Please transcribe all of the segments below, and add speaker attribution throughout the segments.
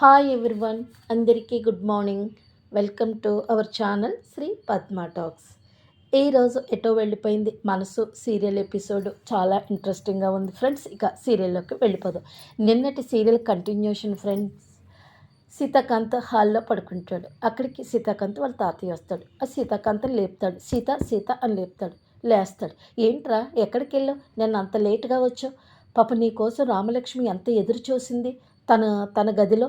Speaker 1: Hi everyone అందరికీ good morning welcome to our channel Sri Padma talks ఈరోజు ఎటో వెళ్ళిపోయింది? మనసు సీరియల్ ఎపిసోడ్ చాలా ఇంట్రెస్టింగ్గా ఉంది ఫ్రెండ్స్ ఇక సీరియల్లోకి వెళ్ళిపోదాం. నిన్నటి సీరియల్ కంటిన్యూషన్ ఫ్రెండ్స్ సీతాకాంత్ హాల్లో పడుకుంటాడు. అక్కడికి సీతాకాంత్ వాళ్ళ తాతయ్య వస్తాడు. ఆ సీతాకాంత్ లేపుతాడు. సీత సీత అని లేపుతాడు. లేస్తాడు. ఏంట్రా ఎక్కడికి వెళ్ళావు? నేను అంత లేట్గా వచ్చావు. పాప నీ కోసం రామలక్ష్మి ఎంత ఎదురు చూసింది? తన తన గదిలో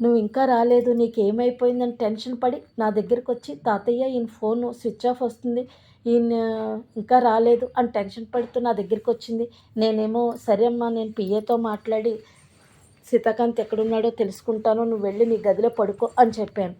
Speaker 1: నువ్వు ఇంకా రాలేదు నీకేమైపోయిందని టెన్షన్ పడి నా దగ్గరికి వచ్చి తాతయ్య ఈయన ఫోన్ స్విచ్ ఆఫ్ వస్తుంది ఈయన ఇంకా రాలేదు అని టెన్షన్ పడుతూ నా దగ్గరికి వచ్చింది నేనేమో సరే అమ్మా నేను పిఏతో మాట్లాడి సీతాకాంత్ ఎక్కడున్నాడో తెలుసుకుంటాను నువ్వు వెళ్ళి నీ గదిలో పడుకో అని చెప్పాను.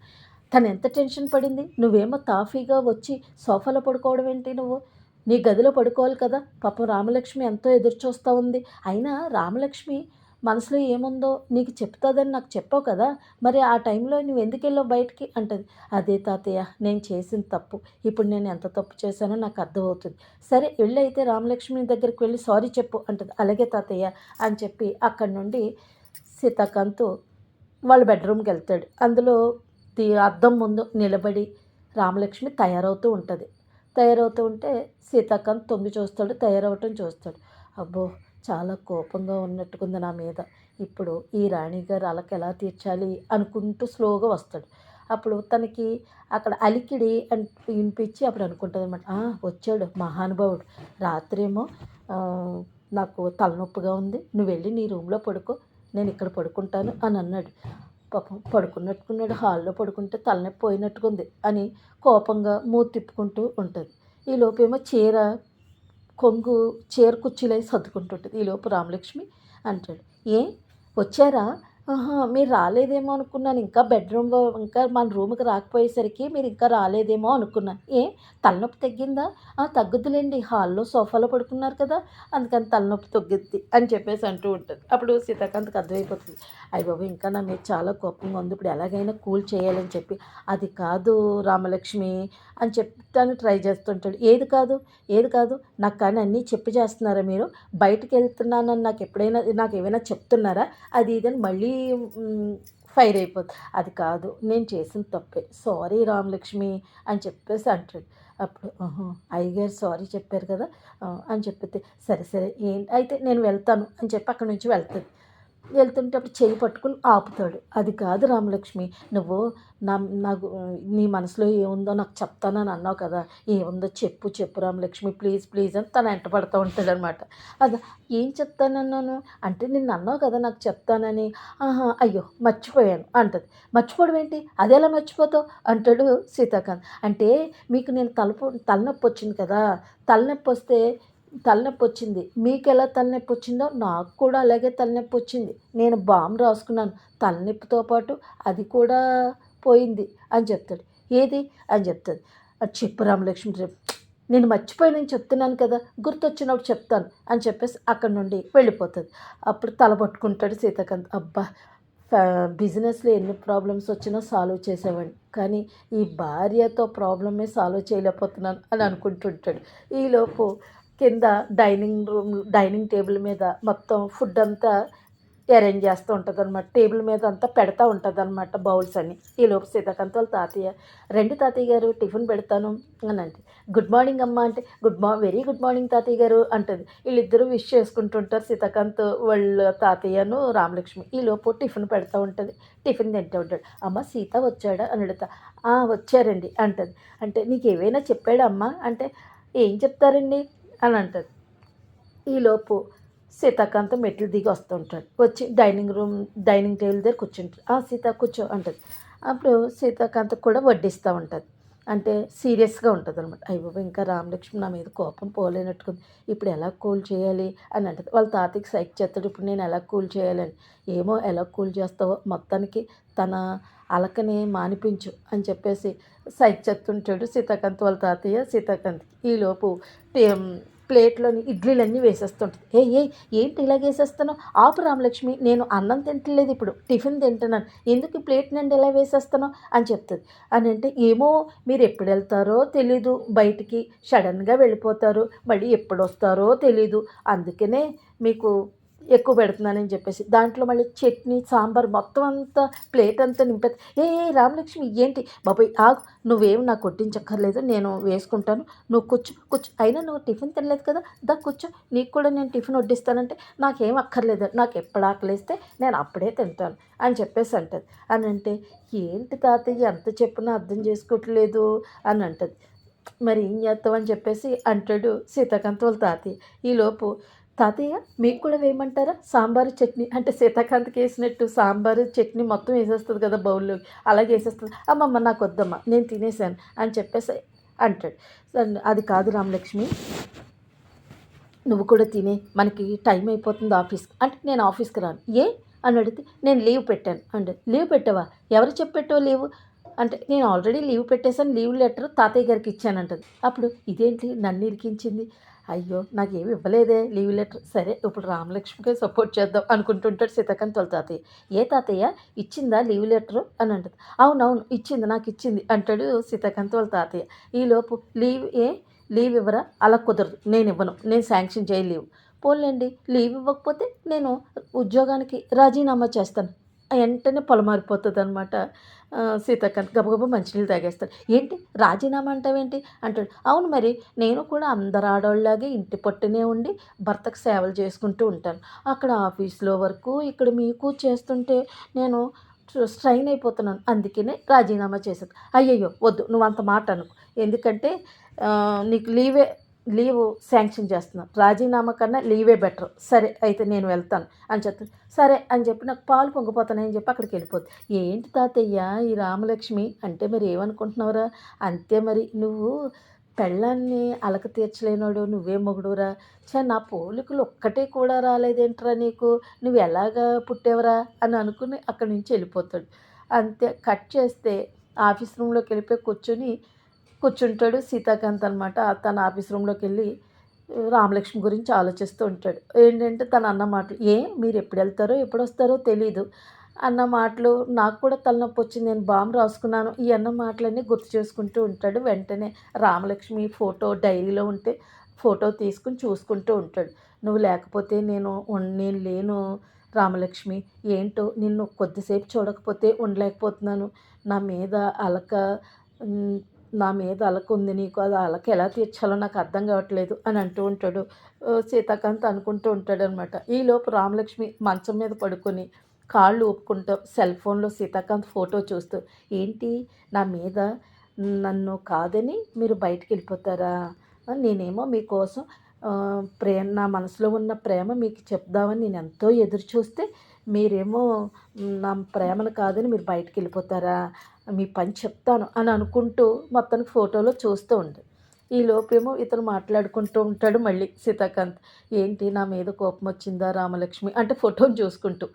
Speaker 1: తను ఎంత టెన్షన్ పడింది? నువ్వేమో తాఫీగా వచ్చి సోఫాలో పడుకోవడం ఏంటి నువ్వు? నీ గదిలో పడుకోవాలి కదా పాపం రామలక్ష్మి ఎంతో ఎదురు చూస్తూ ఉంది. అయినా రామలక్ష్మి మనసులో ఏముందో నీకు చెప్తుందని నాకు చెప్పావు కదా మరి ఆ టైంలో నువ్వు ఎందుకు వెళ్ళావు బయటికి? అంటది. అదే తాతయ్య నేను చేసిన తప్పు. ఇప్పుడు నేను ఎంత తప్పు చేశానో నాకు అర్థమవుతుంది. సరే వెళ్ళి అయితే రామలక్ష్మి దగ్గరికి వెళ్ళి సారీ చెప్పు అంటది. అలాగే తాతయ్య అని చెప్పి అక్కడి నుండి సీతాకాంత్ వాళ్ళ బెడ్రూమ్కి వెళ్తాడు. అందులో అద్దం ముందు నిలబడి రామలక్ష్మి తయారవుతూ ఉంటుంది. తయారవుతూ ఉంటే సీతాకాంత్ తొంగి చూస్తాడు తయారవటం చూస్తాడు. అబ్బో చాలా కోపంగా ఉన్నట్టుకుంది నా మీద. ఇప్పుడు ఈ రాణిగారు అలకి ఎలా తీర్చాలి అనుకుంటూ స్లోగా వస్తాడు. అప్పుడు తనకి అక్కడ అలికిడి అని వినిపించి అప్పుడు అనుకుంటుంది అనమాట వచ్చాడు మహానుభావుడు. రాత్రేమో నాకు తలనొప్పిగా ఉంది. నువ్వు వెళ్ళి నీ రూమ్లో పడుకో. నేను ఇక్కడ పడుకుంటాను అని అన్నాడు. పాపం పడుకున్నట్టుకున్నాడు. హాల్లో పడుకుంటే తలనొప్పి పోయినట్టుకుంది అని కోపంగా మూతి తిప్పుకుంటూ ఉంటుంది. ఈ లోపేమో చీర కొంగు చీర కుర్చీలై సర్దుకుంటుంటుంది ఈలోపు రామలక్ష్మి అంటాడు ఏ? వచ్చారా? ఆహా మీరు రాలేదేమో అనుకున్నాను. ఇంకా బెడ్రూమ్లో ఇంకా మన రూమ్కి రాకపోయేసరికి మీరు ఇంకా రాలేదేమో అనుకున్నాను ఏ తలనొప్పి తగ్గిందా? "ఆ, తగ్గుద్దులేండి. హాల్లో సోఫాలో పడుకున్నారు కదా అందుకని తలనొప్పి తగ్గుద్ది అని చెప్పేసి అంటూ ఉంటుంది. అప్పుడు సీతాకాంత్కి అర్థమైపోతుంది. అయ్య బాబు ఇంకా నా మీద చాలా కోపంగా ఉంది. ఇప్పుడు ఎలాగైనా కూల్ చేయాలని చెప్పి అది కాదు రామలక్ష్మి అని చెప్తాను ట్రై చేస్తుంటాడు ఏది కాదు ఏది కాదు. నాకు కానీ అన్నీ చెప్పి చేస్తున్నారా మీరు? బయటికి వెళ్తున్నానని నాకు ఎప్పుడైనా నాకు ఏమైనా చెప్తున్నారా? అది ఇదని మళ్ళీ ఫైర్ అయిపోతుంది అది కాదు నేను చేసిన తప్పే. సారీ రామలక్ష్మి అని చెప్పేసి అంటాడు. అప్పుడు అయ్యగారు సారీ చెప్పారు కదా అని చెప్పితే సరే సరే ఏంటి అయితే నేను వెళ్తాను అని చెప్పి అక్కడి నుంచి వెళ్తుంది. వెళ్తుంటే అప్పుడు చేయి పట్టుకుని ఆపుతాడు. అది కాదు రామలక్ష్మి నువ్వు నా నాకు నీ మనసులో ఏముందో నాకు చెప్తానని అన్నావు కదా ఏముందో చెప్పు చెప్పు రామలక్ష్మి ప్లీజ్ ప్లీజ్ అని తను ఎంట పడుతూ ఉంటాడు అనమాట అది ఏం చెప్తానన్నాను అంటే నిన్ను అన్నావు కదా నాకు చెప్తానని. ఆహా అయ్యో మర్చిపోయాను అంటది. మర్చిపోవడం ఏంటి? అదెలా మర్చిపోతావు? అంటాడు సీతాకాంత్. అంటే మీకు నేను తలపు తలనొప్పి వచ్చింది కదా తలనొప్పి వస్తే తలనొప్పి వచ్చింది. మీకు ఎలా తలనొప్పి వచ్చిందో నాకు కూడా అలాగే తలనొప్పి వచ్చింది. నేను బామ్ రాసుకున్నాను. తలనొప్పితో పాటు అది కూడా పోయింది అని చెప్తాడు. ఏది? అని చెప్తుంది అది చెప్పు రామలక్ష్మి రేపు నేను మర్చిపోయినని చెప్తున్నాను కదా గుర్తొచ్చినప్పుడు చెప్తాను అని చెప్పేసి అక్కడి నుండి వెళ్ళిపోతుంది అప్పుడు తల పట్టుకుంటాడు సీతాకాంత్. అబ్బా బిజినెస్లో ఎన్ని ప్రాబ్లమ్స్ వచ్చినా సాల్వ్ చేసేవాడిని. కానీ ఈ భార్యతో ప్రాబ్లమే సాల్వ్ చేయలేకపోతున్నాను అని అనుకుంటుంటాడు. ఈలోపు కింద డైనింగ్ రూమ్ డైనింగ్ టేబుల్ మీద మొత్తం ఫుడ్ అంతా అరేంజ్ చేస్తూ ఉంటుంది అనమాట టేబుల్ మీద అంతా పెడతా ఉంటుంది అనమాట బౌల్స్ అని ఈలోపు సీతాకాంత్ వాళ్ళ తాతయ్య రెండు తాతయ్య గారు టిఫిన్ పెడతాను అని అంటే గుడ్ మార్నింగ్ అమ్మ అంటే గుడ్ మా వెరీ గుడ్ మార్నింగ్ తాతయ్య గారు అంటుంది. వీళ్ళిద్దరూ విష్ చేసుకుంటుంటారు సీతాకాంత్ వాళ్ళ తాతయ్యను రామలక్ష్మి. ఈలోపు టిఫిన్ పెడతా ఉంటుంది. టిఫిన్ తింటూ ఉంటాడు. అమ్మ సీత వచ్చాడా? అని అడుగుతా. వచ్చారండి అంటది. అంటే నీకు ఏవైనా చెప్పాడా అమ్మ? అంటే ఏం చెప్తారండి? అని అంటుంది. ఈలోపు సీతాకాంత మెట్లు దిగి వస్తుంటాడు. వచ్చి డైనింగ్ రూమ్ డైనింగ్ టేబుల్ దగ్గర కూర్చుంటాడు. ఆ సీత కూర్చో అంటుంది. అప్పుడు సీతాకాంతకు కూడా వడ్డిస్తూ ఉంటుంది. అంటే సీరియస్గా ఉంటుంది అనమాట అయ్యో ఇంకా రామలక్ష్మి నా మీద కోపం పోలేనట్టుకుంది. ఇప్పుడు ఎలా కూల్ చేయాలి అని అంటది. వాళ్ళ తాతయ్యకి సైక్ చేస్తాడు ఇప్పుడు నేను ఎలా కూల్ చేయాలని ఏమో ఎలా కూల్ చేస్తావో మొత్తానికి తన అలకని మానిపించు అని చెప్పేసి సైక్ చేస్తుంటాడు సీతాకాంత్. వాళ్ళ తాతయ్య సీతాకాంత్కి. ఈలోపు ప్లేట్లోని ఇడ్లీలన్నీ వేసేస్తుంటుంది. ఏ ఏ ఏంటి ఇలా వేసేస్తున్నావు ఆపు రామలక్ష్మి నేను అన్నం తింటలేదు ఇప్పుడు టిఫిన్ తింటున్నాను. ఎందుకు ప్లేట్ నుండి ఎలా వేసేస్తున్నావు? అని చెప్తుంది. అని అంటే ఏమో మీరు ఎప్పుడు వెళ్తారో తెలీదు. బయటికి సడన్గా వెళ్ళిపోతారు. మళ్ళీ ఎప్పుడు వస్తారో తెలీదు. అందుకనే మీకు ఎక్కువ పెడుతున్నానని చెప్పేసి. దాంట్లో మళ్ళీ చట్నీ సాంబార్ మొత్తం అంతా ప్లేట్ అంతా నింపేది. ఏ ఏ రామలక్ష్మి ఏంటి? బాబాయ్ ఆగు. నువ్వేం నాకు కొట్టించక్కర్లేదు. నేను వేసుకుంటాను. నువ్వు కూర్చో కూర్చో. అయినా నువ్వు టిఫిన్ తినలేదు కదా? దా కూర్చో. నీకు కూడా నేను టిఫిన్ వడ్డిస్తానంటే నాకేం అక్కర్లేదు. నాకు ఎప్పుడు ఆకలిస్తే నేను అప్పుడే తింటాను అని చెప్పేసి అంటది. అని అంటే ఏంటి తాతయ్య ఎంత చెప్పినా అర్థం చేసుకోవట్లేదు అని అంటది. మరి ఏం చేస్తామని చెప్పేసి అంటాడు సీతాకాంత్ వాళ్ళ తాతయ్య. ఈలోపు తాతయ్య మీకు కూడా వేయమంటారా? సాంబారు చట్నీ అంటే సీతాకాంత్కి వేసినట్టు సాంబారు చట్నీ మొత్తం వేసేస్తుంది కదా బౌల్లోకి. అలాగే వేసేస్తుంది. అమ్మమ్మ నాకు వద్దమ్మా నేను తినేసాను అని చెప్పేసి అంటాడు. అది కాదు రామలక్ష్మి. నువ్వు కూడా తినే మనకి టైం అయిపోతుంది ఆఫీస్కి. అంటే నేను ఆఫీస్కి రాను. ఏ? అని అడిగితే నేను లీవ్ పెట్టాను. అంటే లీవ్ పెట్టావా? ఎవరు చెప్పెట్టో లీవ్? అంటే నేను ఆల్రెడీ లీవ్ పెట్టేశాను లీవ్ లెటర్ తాతయ్య గారికి ఇచ్చానంటది అప్పుడు ఇదేంటి నన్ను ఇరికించింది? అయ్యో నాకేమి ఇవ్వలేదే. Leave letter. సరే ఇప్పుడు రామలక్ష్మికి సపోర్ట్ చేద్దాం అనుకుంటుంటాడు సీతాకాంత్ వాళ్ళ తాతయ్య. ఏ తాతయ్య ఇచ్చిందా లీవ్ లెటర్? అని అంటుంది. అవునవును ఇచ్చింది నాకు ఇచ్చింది అంటాడు సీతాకాంత్ వాళ్ళ తాతయ్య. ఈలోపు లీవ్ ఏ? లీవ్ ఇవ్వరా? అలా కుదరదు నేను ఇవ్వను. నేను శాంక్షన్ చేయలేవు పోలేండి పోన్లేండి లీవ్ ఇవ్వకపోతే నేను ఉద్యోగానికి రాజీనామా చేస్తాను. వెంటనే పొలమారిపోతుంది అనమాట సీతాకాంత్ గబగబా మంచినీళ్ళు తాగేస్తాడు. ఏంటి? రాజీనామా అంటావేంటి? అంటాడు. అవును మరి నేను కూడా అందరు ఆడవాళ్ళలాగే ఇంటి పట్టునే ఉండి భర్తకు సేవలు చేసుకుంటూ ఉంటాను. అక్కడ ఆఫీస్లో వరకు ఇక్కడ మీకు చేస్తుంటే నేను స్ట్రైన్ అయిపోతున్నాను. అందుకనే రాజీనామా చేశాను అయ్యయ్యో వద్దు నువ్వు అంత మాట అనుకో. ఎందుకంటే నీకు లీవే లీవ్ శాంక్షన్ చేస్తున్నాను రాజీనామా కన్నా లీవే బెటర్. సరే అయితే నేను వెళ్తాను అని చెప్తాను సరే అని చెప్పి నాకు పాలు పొంగిపోతానని చెప్పి అక్కడికి వెళ్ళిపోద్ది. ఏంటి తాతయ్య ఈ రామలక్ష్మి? అంటే మరి ఏమనుకుంటున్నావురా? అంతే మరి. నువ్వు పెళ్ళాన్ని అలక తీర్చలేనోడు నువ్వే మొగుడురా. చా నా పోలికలు ఒక్కటే కూడా రాలేదేంట్రా నీకు? నువ్వు ఎలాగా పుట్టేవరా? అని అనుకుని అక్కడి నుంచి వెళ్ళిపోతాడు. అంతే కట్ చేస్తే ఆఫీస్ రూమ్లోకి వెళ్ళిపోయి కూర్చొని కూర్చుంటాడు సీతాకాంత్ అనమాట తన ఆఫీస్ రూమ్లోకి వెళ్ళి రామలక్ష్మి గురించి ఆలోచిస్తూ ఉంటాడు. ఏంటంటే తన అన్న మాటలు ఏ మీరు ఎప్పుడు వెళ్తారో ఎప్పుడు వస్తారో తెలీదు. అన్న మాటలు నాకు కూడా తలనొప్పి వచ్చింది నేను బాంబు రాసుకున్నాను. ఈ అన్న మాటలన్నీ గుర్తు చేసుకుంటూ ఉంటాడు. వెంటనే రామలక్ష్మి ఫోటో డైరీలో ఉంటే ఫోటో తీసుకుని చూసుకుంటూ ఉంటాడు. నువ్వు లేకపోతే నేను నేను లేను రామలక్ష్మి. ఏంటో నిన్ను కొద్దిసేపు చూడకపోతే ఉండలేకపోతున్నాను. నా మీద అలక నా మీద అలక ఉంది నీకు అది అలక ఎలా తీర్చాలో నాకు అర్థం కావట్లేదు అని అంటూ ఉంటాడు. సీతాకాంత్ అనుకుంటూ ఉంటాడు అనమాట ఈలోపు రామలక్ష్మి మంచం మీద పడుకొని కాళ్ళు ఊపుకుంటూ సెల్ ఫోన్లో సీతాకాంత్ ఫోటో చూస్తూ ఏంటి నా మీద నన్ను కాదని మీరు బయటికి వెళ్ళిపోతారా? నేనేమో మీకోసం ప్రేమ నా మనసులో ఉన్న ప్రేమ మీకు చెప్దామని నేను ఎంతో ఎదురు చూస్తే మీరేమో నా ప్రేమను కాదని మీరు బయటికి వెళ్ళిపోతారా? మీ పని చెప్తాను అని అనుకుంటూ మొత్తానికి ఫోటోలో చూస్తూ ఉంటుంది ఈ లోపేమో ఇతను మాట్లాడుకుంటూ ఉంటాడు మళ్ళీ సీతాకాంత్. ఏంటి నా మీద కోపం వచ్చిందా రామలక్ష్మి? అంటే ఫోటోని చూసుకుంటూ.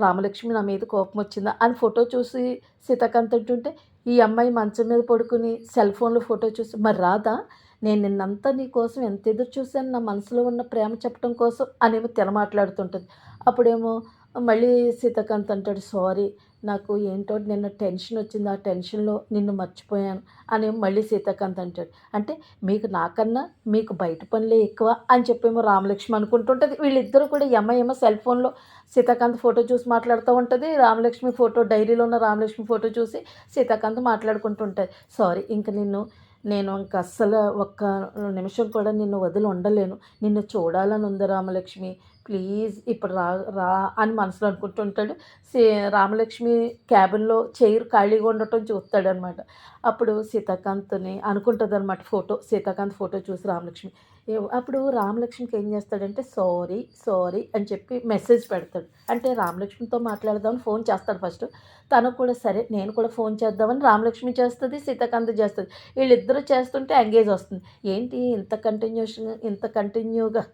Speaker 1: రామలక్ష్మి నా మీద కోపం వచ్చిందా అని ఫోటో చూసి సీతాకాంత్ అంటుంటే ఈ అమ్మాయి మంచం మీద పడుకుని సెల్ ఫోన్లో ఫోటో చూసి మరి రాదా? నేను నిన్నంతా నీ కోసం ఎంత ఎదురు చూశాను? నా మనసులో ఉన్న ప్రేమ చెప్పడం కోసం అనేమో తెల మాట్లాడుతుంటుంది. అప్పుడేమో మళ్ళీ సీతాకాంత్ అంటాడు సారీ నాకు ఏంటో నిన్న టెన్షన్ వచ్చింది ఆ టెన్షన్లో నిన్ను మర్చిపోయాను అని మళ్ళీ సీతాకాంత్ అంటాడు. అంటే మీకు నాకన్నా మీకు బయట పనులే ఎక్కువ అని చెప్పేమో రామలక్ష్మి అనుకుంటుంటుంది. వీళ్ళిద్దరూ కూడా ఎమ్మ ఏమో సెల్ ఫోన్లో సీతాకాంత్ ఫోటో చూసి మాట్లాడుతూ ఉంటుంది. రామలక్ష్మి ఫోటో డైరీలో ఉన్న రామలక్ష్మి ఫోటో చూసి సీతాకాంత్ మాట్లాడుకుంటుంటుంది. సారీ ఇంక నిన్ను నేను ఇంక అస్సలు ఒక్క నిమిషం కూడా నిన్ను వదిలి ఉండలేను. నిన్ను చూడాలని ఉంది రామలక్ష్మి. ప్లీజ్ ఇప్పుడు రా రా అని మనసులో అనుకుంటుంటాడు సీ రామలక్ష్మి క్యాబిన్లో చైర్ ఖాళీగా ఉండటం చూస్తాడనమాట. అప్పుడు సీతాకాంత్ని అనుకుంటుంది అనమాట ఫోటో సీతాకాంత్ ఫోటో చూసి రామలక్ష్మి. అప్పుడు రామలక్ష్మికి ఏం చేస్తాడంటే సారీ సారీ అని చెప్పి మెసేజ్ పెడతాడు. అంటే రామలక్ష్మితో మాట్లాడదామని ఫోన్ చేస్తాడు ఫస్ట్. తనకు కూడా సరే నేను కూడా ఫోన్ చేద్దామని రామలక్ష్మి చేస్తుంది సీతాకాంత్ చేస్తుంది. వీళ్ళిద్దరూ చేస్తుంటే ఎంగేజ్ వస్తుంది. ఏంటి ఇంత కంటిన్యూషన్ ఇంత కంటిన్యూగా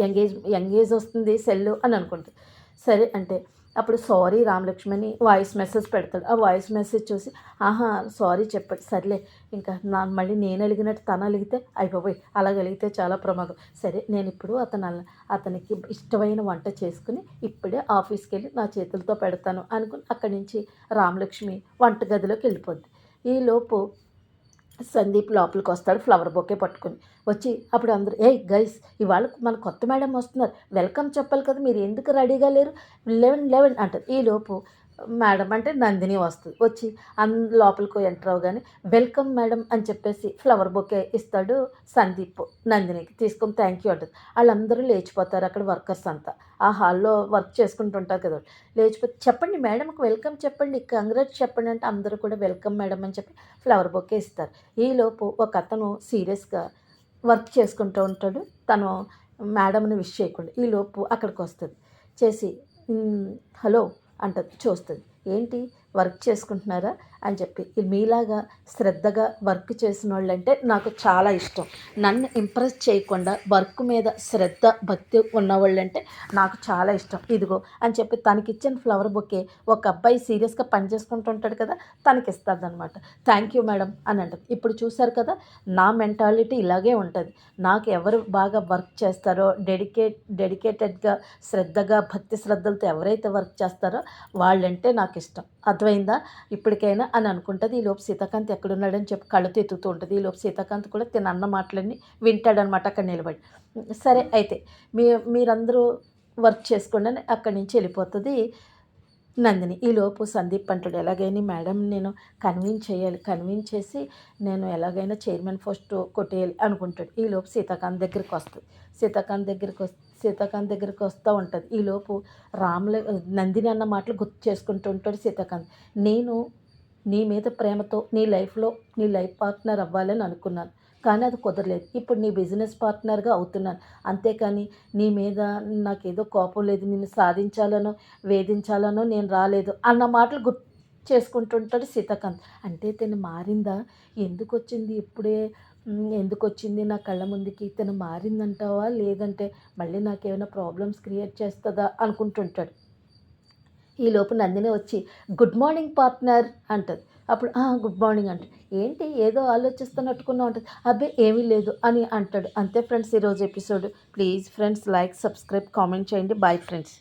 Speaker 1: ఎంగేజ్ ఎంగేజ్ వస్తుంది సెల్ అని అనుకుంటుంది సరే అంటే అప్పుడు సారీ రామలక్ష్మి అని వాయిస్ మెసేజ్ పెడతాడు. ఆ వాయిస్ మెసేజ్ చూసి ఆహా సారీ చెప్పాడు. సర్లే ఇంకా నా మళ్ళీ నేను అలిగినట్టు తను అలిగితే అయిపోయి అలా అలిగితే చాలా ప్రమాదం. సరే నేను ఇప్పుడు అతను అతనికి ఇష్టమైన వంట చేసుకుని ఇప్పుడే ఆఫీస్కి వెళ్ళి నా చేతులతో పెడతాను అనుకుని అక్కడి నుంచి రామలక్ష్మి వంటగదిలోకి వెళ్ళిపోద్ది. ఈలోపు సందీప్ లోపలికి వస్తాడు ఫ్లవర్ బొకే పట్టుకుని. వచ్చి అప్పుడు అందరూ ఏ గైస్ ఇవాళ మన కొత్త మేడం వస్తున్నారు. వెల్కమ్ చెప్పాలి కదా మీరు ఎందుకు రెడీగా లేరు? లెవెన్ లెవెన్ అంటారు. ఈలోపు మేడం అంటే నందిని వస్తుంది. వచ్చి అన్ లోపలికి ఎంటర్ అవగానే వెల్కమ్ మేడం అని చెప్పేసి ఫ్లవర్ బొకే ఇస్తాడు సందీప్ నందినికి. తీసుకొని థ్యాంక్ యూ అంటుంది. వాళ్ళందరూ లేచిపోతారు అక్కడ వర్కర్స్ అంతా. ఆ హాల్లో వర్క్ చేసుకుంటుంటారు కదా లేచిపోతే చెప్పండి మేడంకి వెల్కమ్ చెప్పండి కంగ్రాట్స్ చెప్పండి అంటే అందరూ కూడా వెల్కమ్ మేడం అని చెప్పి ఫ్లవర్ బొకే ఇస్తారు. ఈలోపు ఒక అతను సీరియస్గా వర్క్ చేసుకుంటూ ఉంటాడు. తను మేడంని విష్ చేయకుండా ఈలోపు అక్కడికి వస్తుంది. చేసి హలో అంట చూస్తుంది. ఏంటి? వర్క్ చేసుకుంటున్నారా? అని చెప్పి. మీలాగా శ్రద్ధగా వర్క్ చేసిన వాళ్ళంటే నాకు చాలా ఇష్టం. నన్ను ఇంప్రెస్ చేయకుండా వర్క్ మీద శ్రద్ధ భక్తి ఉన్నవాళ్ళంటే నాకు చాలా ఇష్టం. ఇదిగో అని చెప్పి తనకి ఇచ్చిన ఫ్లవర్ బొకే ఒక అబ్బాయి సీరియస్గా పనిచేసుకుంటుంటాడు కదా తనకి ఇస్తుంది అనమాట థ్యాంక్ యూ మేడం అని అంటది. ఇప్పుడు చూశారు కదా నా మెంటాలిటీ ఇలాగే ఉంటుంది. నాకు ఎవరు బాగా వర్క్ చేస్తారో డెడికేట్ డెడికేటెడ్గా శ్రద్ధగా భక్తి శ్రద్ధలతో ఎవరైతే వర్క్ చేస్తారో వాళ్ళంటే నాకు ఇష్టం. అర్థమైందా? ఇప్పటికైనా అని అనుకుంటుంది. ఈలోపు సీతాకాంత్ ఎక్కడున్నాడని చెప్పి కళ్ళతో ఎత్తుతూ ఉంటుంది. ఈలోపు సీతాకాంత్ కూడా తిన అన్న మాటలన్నీ వింటాడనమాట అక్కడ నిలబడి. సరే అయితే మీ మీరందరూ వర్క్ చేసుకోండి అని అక్కడి నుంచి వెళ్ళిపోతుంది నందిని. ఈలోపు సందీప్ అంటాడు ఎలాగైనా మేడం నేను కన్విన్స్ చేయాలి. కన్విన్స్ చేసి నేను ఎలాగైనా చైర్మన్ పోస్ట్ కొట్టేయాలి అనుకుంటాడు. ఈలోపు సీతాకాంత్ దగ్గరికి వస్తుంది. సీతాకాంత్ దగ్గరికి వస్తే సీతాకాంత్ దగ్గరికి వస్తూ ఉంటుంది. ఈలోపు రాముల నందిని అన్న మాటలు గుర్తు చేసుకుంటూ ఉంటాడు సీతాకాంత్. నేను నీ మీద ప్రేమతో నీ లైఫ్లో నీ లైఫ్ పార్ట్నర్ అవ్వాలని అనుకున్నాను. కానీ అది కుదరలేదు. ఇప్పుడు నీ బిజినెస్ పార్ట్నర్గా అవుతున్నాను. అంతేకాని నీ మీద నాకేదో కోపం లేదు. నిన్ను సాధించాలనో వేధించాలనో నేను రాలేదు అన్న మాటలు గుర్తు చేసుకుంటుంటాడు సీతాకాంత్. అంటే తను మారిందా? ఎందుకు వచ్చింది ఇప్పుడే? ఎందుకు వచ్చింది నా కళ్ళ ముందుకి? తను మారిందంటావా? లేదంటే మళ్ళీ నాకేమైనా ప్రాబ్లమ్స్ క్రియేట్ చేస్తుందా? అనుకుంటుంటాడు. ఈ లోపు నందిని వచ్చి గుడ్ మార్నింగ్ పార్ట్నర్ అంటది. అప్పుడు గుడ్ మార్నింగ్ అంటే ఏంటి? ఏదో ఆలోచిస్తున్నట్టుకున్నా ఉంటుంది అబ్బే ఏమీ లేదు అని అంటాడు. అంతే ఫ్రెండ్స్ ఈరోజు episode. Please friends like subscribe comment చేయండి. Bye friends.